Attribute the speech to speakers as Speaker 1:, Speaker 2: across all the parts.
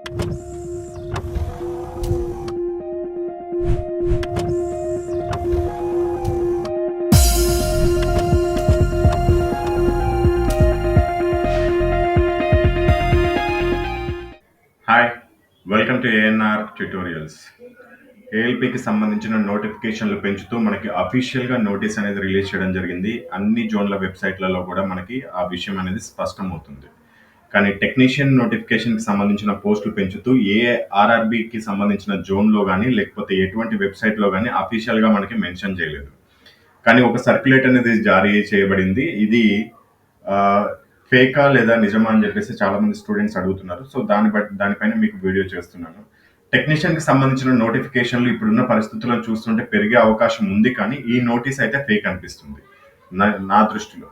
Speaker 1: Hi welcome to ANR tutorials ఏఎల్పికి సంబంధించిన నోటిఫికేషన్లు పెంచుతూ మనకి అఫీషియల్గా నోటీస్ అనేది రిలీజ్ చేయడం జరిగింది. అన్ని జోన్ల వెబ్సైట్లలో కూడా మనకి ఆ విషయం అనేది స్పష్టమవుతుంది. కానీ టెక్నీషియన్ నోటిఫికేషన్కి సంబంధించిన పోస్టులు పెంచుతూ ఏ ఆర్ఆర్బికి సంబంధించిన జోన్లో కానీ లేకపోతే ఎటువంటి వెబ్సైట్లో కానీ అఫీషియల్గా మనకి మెన్షన్ చేయలేదు. కానీ ఒక సర్క్యులేట్ అనేది జారీ చేయబడింది. ఇది ఫేకా లేదా నిజమా అని చెప్పేసి చాలా మంది స్టూడెంట్స్ అడుగుతున్నారు. సో దాన్ని బట్టి దానిపైన మీకు వీడియో చేస్తున్నాను. టెక్నీషియన్కి సంబంధించిన నోటిఫికేషన్లు ఇప్పుడున్న పరిస్థితులను చూస్తుంటే పెరిగే అవకాశం ఉంది కానీ ఈ నోటీస్ అయితే ఫేక్ అనిపిస్తుంది. నా- నా దృష్టిలో.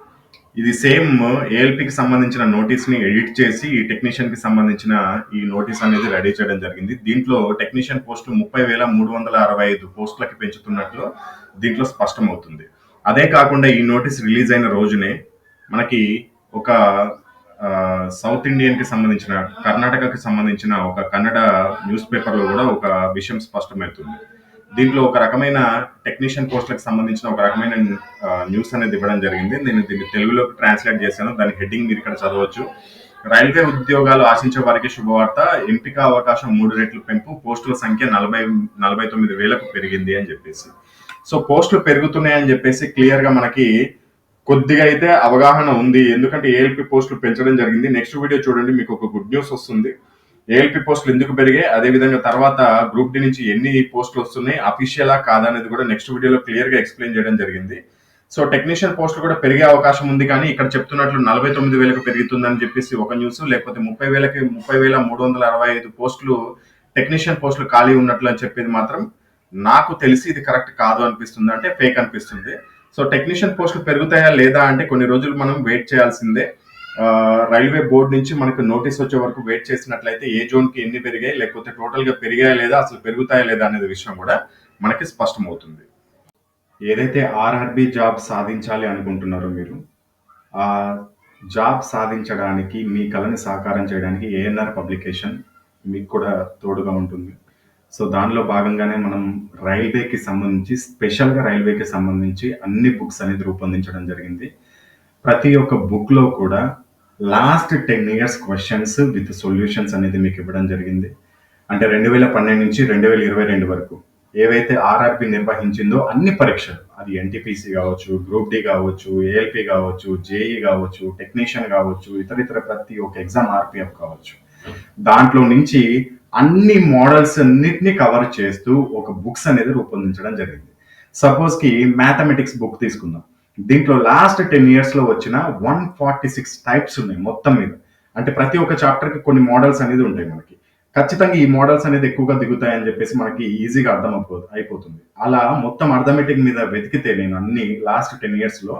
Speaker 1: ఇది సేమ్ ఏఎల్పికి సంబంధించిన నోటీస్ని ఎడిట్ చేసి ఈ టెక్నీషియన్కి సంబంధించిన ఈ నోటీస్ అనేది రెడీ చేయడం జరిగింది. దీంట్లో టెక్నీషియన్ పోస్ట్ ముప్పై వేల మూడు వందల అరవై ఐదు పోస్టులకి పెంచుతున్నట్లు దీంట్లో స్పష్టమవుతుంది. అదే కాకుండా ఈ నోటీస్ రిలీజ్ అయిన రోజునే మనకి ఒక సౌత్ ఇండియన్కి సంబంధించిన కర్ణాటకకి సంబంధించిన ఒక కన్నడ న్యూస్ పేపర్లో కూడా ఒక విషయం స్పష్టమవుతుంది. దీంట్లో ఒక రకమైన టెక్నీషియన్ పోస్ట్లకు సంబంధించిన ఒక రకమైన న్యూస్ అనేది ఇవ్వడం జరిగింది. నేను దీన్ని తెలుగులోకి ట్రాన్స్లేట్ చేశాను. దాని హెడ్డింగ్ మీరు ఇక్కడ చదవచ్చు. రైల్వే ఉద్యోగాలు ఆశించే వారికి శుభవార్త. ఎంపిక అవకాశం మూడు రెట్లు పెంపు. పోస్టుల సంఖ్య నలభై నలభై తొమ్మిది వేలకు పెరిగింది అని చెప్పేసి. సో పోస్టులు పెరుగుతున్నాయని చెప్పేసి క్లియర్గా మనకి కొద్దిగా అయితే అవగాహన ఉంది. ఎందుకంటే ఏఎల్పి పోస్టులు పెంచడం జరిగింది. నెక్స్ట్ వీడియో చూడండి. మీకు ఒక గుడ్ న్యూస్ వస్తుంది. ఏఎల్పి పోస్టులు ఎందుకు పెరిగాయి? అదే విధంగా తర్వాత గ్రూప్ డి నుంచి ఎన్ని పోస్టులు వస్తున్నాయి? అఫీషియలా కాదా అనేది కూడా నెక్స్ట్ వీడియోలో క్లియర్గా ఎక్స్ప్లెయిన్ చేయడం జరిగింది. సో టెక్నీషియన్ పోస్టులు కూడా పెరిగే అవకాశం ఉంది కానీ ఇక్కడ చెప్తున్నట్లు నలభై తొమ్మిది వేలకు పెరుగుతుందని చెప్పేసి ఒక న్యూస్ లేకపోతే ముప్పై వేలకి ముప్పై వేల మూడు వందల అరవై ఐదు పోస్టులు టెక్నీషియన్ పోస్టులు ఖాళీ ఉన్నట్లు అని చెప్పేది మాత్రం నాకు తెలిసి ఇది కరెక్ట్ కాదు అనిపిస్తుంది అంటే ఫేక్ అనిపిస్తుంది. సో టెక్నీషియన్ పోస్టులు పెరుగుతాయా లేదా అంటే కొన్ని రోజులు మనం వెయిట్ చేయాల్సిందే. రైల్వే బోర్డు నుంచి మనకు నోటీస్ వచ్చే వరకు వెయిట్ చేసినట్లయితే ఏ జోన్కి ఎన్ని పెరిగాయి లేకపోతే టోటల్గా పెరిగాయా లేదా అసలు పెరుగుతాయా లేదా అనేది విషయం కూడా మనకి స్పష్టమవుతుంది. ఏదైతే ఆర్ఆర్బి జాబ్ సాధించాలి అనుకుంటున్నారో మీరు ఆ జాబ్ సాధించడానికి మీ కళని సాకారం చేయడానికి ఏఎన్ఆర్ పబ్లికేషన్ మీకు కూడా తోడుగా ఉంటుంది. సో దానిలో భాగంగానే మనం రైల్వేకి సంబంధించి స్పెషల్గా రైల్వేకి సంబంధించి అన్ని బుక్స్ అనేది రూపొందించడం జరిగింది. ప్రతి ఒక్క బుక్లో కూడా last ten years questions with solutions అనేది మీకు ఇవ్వడం జరిగింది. అంటే రెండు వేల పన్నెండు నుంచి రెండు వేల ఇరవై రెండు వరకు ఏవైతే ఆర్ఆర్పి నిర్వహించిందో అన్ని పరీక్షలు అది ఎన్టీపీసీ కావచ్చు గ్రూప్ డి కావచ్చు ఏఎల్పి కావచ్చు జేఈ కావచ్చు టెక్నీషియన్ కావచ్చు ఇతర ఇతర ప్రతి ఒక్క ఎగ్జామ్ ఆర్పిఎఫ్ కావచ్చు. దాంట్లో నుంచి అన్ని మోడల్స్ అన్నిటిని కవర్ చేస్తూ ఒక బుక్స్ అనేది రూపొందించడం జరిగింది. సపోజ్కి మ్యాథమెటిక్స్ బుక్ తీసుకుందాం. దీంట్లో లాస్ట్ టెన్ ఇయర్స్లో వచ్చిన వన్ ఫార్టీ సిక్స్ టైప్స్ ఉన్నాయి మొత్తం మీద. అంటే ప్రతి ఒక్క చాప్టర్కి కొన్ని మోడల్స్ అనేది ఉంటాయి మనకి. ఖచ్చితంగా ఈ మోడల్స్ అనేది ఎక్కువగా దిగుతాయని చెప్పేసి మనకి ఈజీగా అర్థం అయిపోతుంది. అలా మొత్తం అర్థమెటిక్ మీద వెతికితే నేను అన్ని లాస్ట్ టెన్ ఇయర్స్లో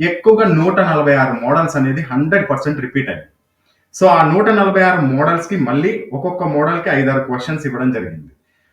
Speaker 1: ఎక్కువగా నూట నలభై ఆరు మోడల్స్ అనేది హండ్రెడ్ పర్సెంట్ రిపీట్ అయ్యాయి. సో ఆ నూట నలభై ఆరు మోడల్స్కి మళ్ళీ ఒక్కొక్క మోడల్కి ఐదారు క్వశ్చన్స్ ఇవ్వడం జరిగింది.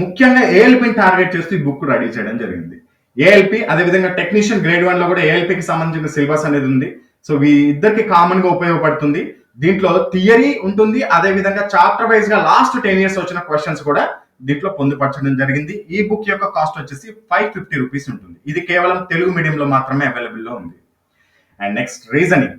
Speaker 1: ముఖ్యంగా ఏఎల్పిని టార్గెట్ చేస్తూ ఈ బుక్ రెడీ చేయడం జరిగింది. ఏఎల్పి అదేవిధంగా టెక్నీషియన్ గ్రేడ్ వన్లో కూడా ఏఎల్పికి సంబంధించిన సిలబస్ అనేది ఉంది. సో ఈ ఇద్దరికి కామన్గా ఉపయోగపడుతుంది. దీంట్లో థియరీ ఉంటుంది. అదే విధంగా చాప్టర్ వైజ్గా లాస్ట్ టెన్ ఇయర్స్ వచ్చిన క్వశ్చన్స్ కూడా దీంట్లో పొందుపరచడం జరిగింది. ఈ బుక్ యొక్క కాస్ట్ వచ్చేసి ఫైవ్ ఫిఫ్టీ రూపీస్ ఉంటుంది. ఇది కేవలం తెలుగు మీడియంలో మాత్రమే అవైలబుల్లో ఉంది. And next reasoning